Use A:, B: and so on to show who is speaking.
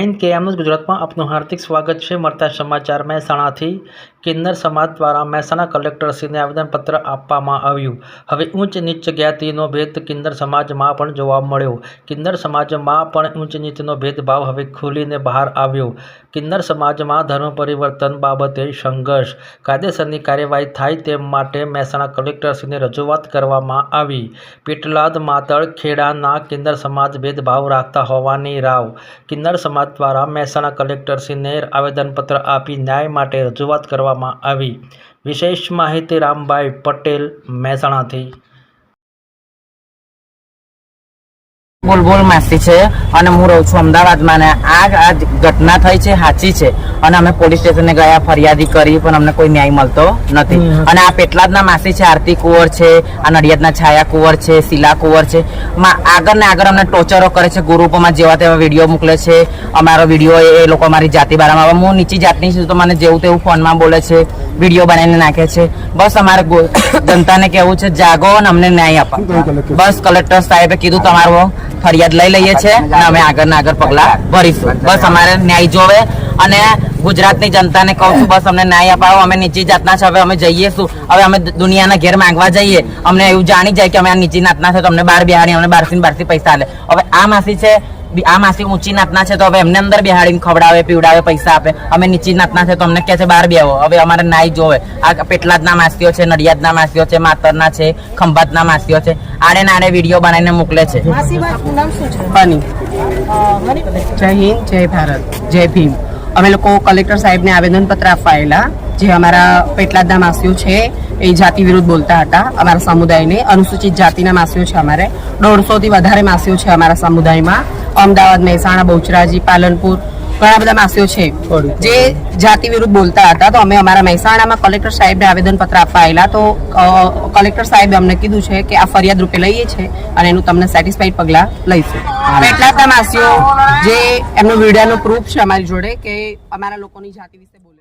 A: Nine કેએમનું ગુજરાતમાં આપનું હાર્દિક સ્વાગત છે. મળતા સમાચાર મહેસાણાથી કિન્નર સમાજ દ્વારા મહેસાણા કલેક્ટરશ્રીને આવેદનપત્ર આપવામાં આવ્યું. હવે ઉચ્ચ નીચ જ્ઞાતિનો ભેદ કિન્નર સમાજમાં પણ જોવા મળ્યો. કિન્નર સમાજમાં પણ ઉચ્ચ નીચનો ભેદભાવ હવે ખુલીને બહાર આવ્યો. કિન્નર સમાજમાં ધર્મ પરિવર્તન બાબતે સંઘર્ષ. કાયદેસરની કાર્યવાહી થાય તે માટે મહેસાણા કલેક્ટરશ્રીને રજૂઆત કરવામાં આવી. પેટલાદ માતળ ખેડાના કિન્નર સમાજ ભેદભાવ રાખતા હોવાની રાવ. કિન્નર સમાજ દ્વારા મહેસાણા કલેક્ટરશ્રીને આવેદનપત્ર આપી ન્યાય માટે રજૂઆત કરવામાં આવી. વિશેષ માહિતી રામભાઈ પટેલ, મહેસાણાથી.
B: બોલ બોલ માસી છે અને હું રહું છું અમદાવાદમાં ને આ ઘટના થઈ છે સાચી છે. અને અમે પોલીસ સ્ટેશને ગયા ફરિયાદી કરી પણ અમને કોઈ ન્યાય મળતો નથી. અને આ પેટલાદના માસી છે આરતી કુંવર છે આ નડિયાદના છાયા કુંવર છે શીલા કુંવર છે. માં આગળ ને આગળ અમને ટોચરો કરે છે ગ્રુપોમાં જેવા તેવા વીડિયો મોકલે છે. અમારો વીડિયો એ લોકો અમારી જાતિ બારામાં હું નીચી જાતની છું તો મને જેવું તેવું ફોનમાં બોલે છે. વીડિયો બનાવીને નાખે છે. બસ અમારે જનતાને કહેવું છે જાગો અને અમને ન્યાય આપો. બસ કલેક્ટર સાહેબે કીધું તમારો ફરિયાદ લઈ લઈએ છે અને અમે આગળ ને આગળ પગલા ભરીશું. બસ અમારે ન્યાય જોવે અને ગુજરાતની જનતાને કહું છું બસ અમને ન્યાય અપાવો. અમે નીચી જાતના છે હવે અમે જઈએ શું? હવે અમે દુનિયાના ઘેર માંગવા જઈએ. અમને એવું જાણી જાય કે અમે આ નીચી નાતના છે તો અમને બાર બિહારી અમને બારથી ને બારથી પૈસા આલે હવે આ માસી છે આ માસી ઊંચી નાતના છે તો હવે એમને અંદર બિહાડીને ખવડાવે પીવડાવે પૈસા આપે. અમે નીચી નાતના છે તો અમને કહે છે બહાર બેહો. હવે અમારે નાઈ જોવે. આ પેટલાદના માસીઓ છે નડિયાદના માસીઓ છે માતરના છે ખંભાતના માસીઓ છે આડે નાડે વીડિયો બનાવીને મોકલે છે.
C: બની જય હિન્દ જય ભારત જય ભીમ. અમે લોકો કલેક્ટર સાહેબને આવેદનપત્ર આપવા આવેલા. જે અમારા પેટલાદના માસીઓ છે એ જાતિ વિરુદ્ધ બોલતા હતા અમારા સમુદાયને. અનુસૂચિત જાતિના માસીઓ છે અમારે. દોઢસોથી વધારે માસીઓ છે અમારા સમુદાયમાં. અમદાવાદ મહેસાણા બહુચરાજી પાલનપુર ઘણા બધા માસીઓ છે. જે જાતિ વિરુદ્ધ બોલતા હતા તો અમે અમારા મહેસાણામાં કલેક્ટર સાહેબને આવેદનપત્ર આપવા આવેલા. તો કલેક્ટર સાહેબે અમને કીધું છે કે આ ફરિયાદ રૂપે લઈએ છે અને એનું તમને સેટિસ્ફાઈડ પગલાં લઈશું. કેટલાક માસીઓ જે એમનો વિડિયાનો પ્રૂફ છે અમારી જોડે કે અમારા લોકોની જાતિ વિશે બોલે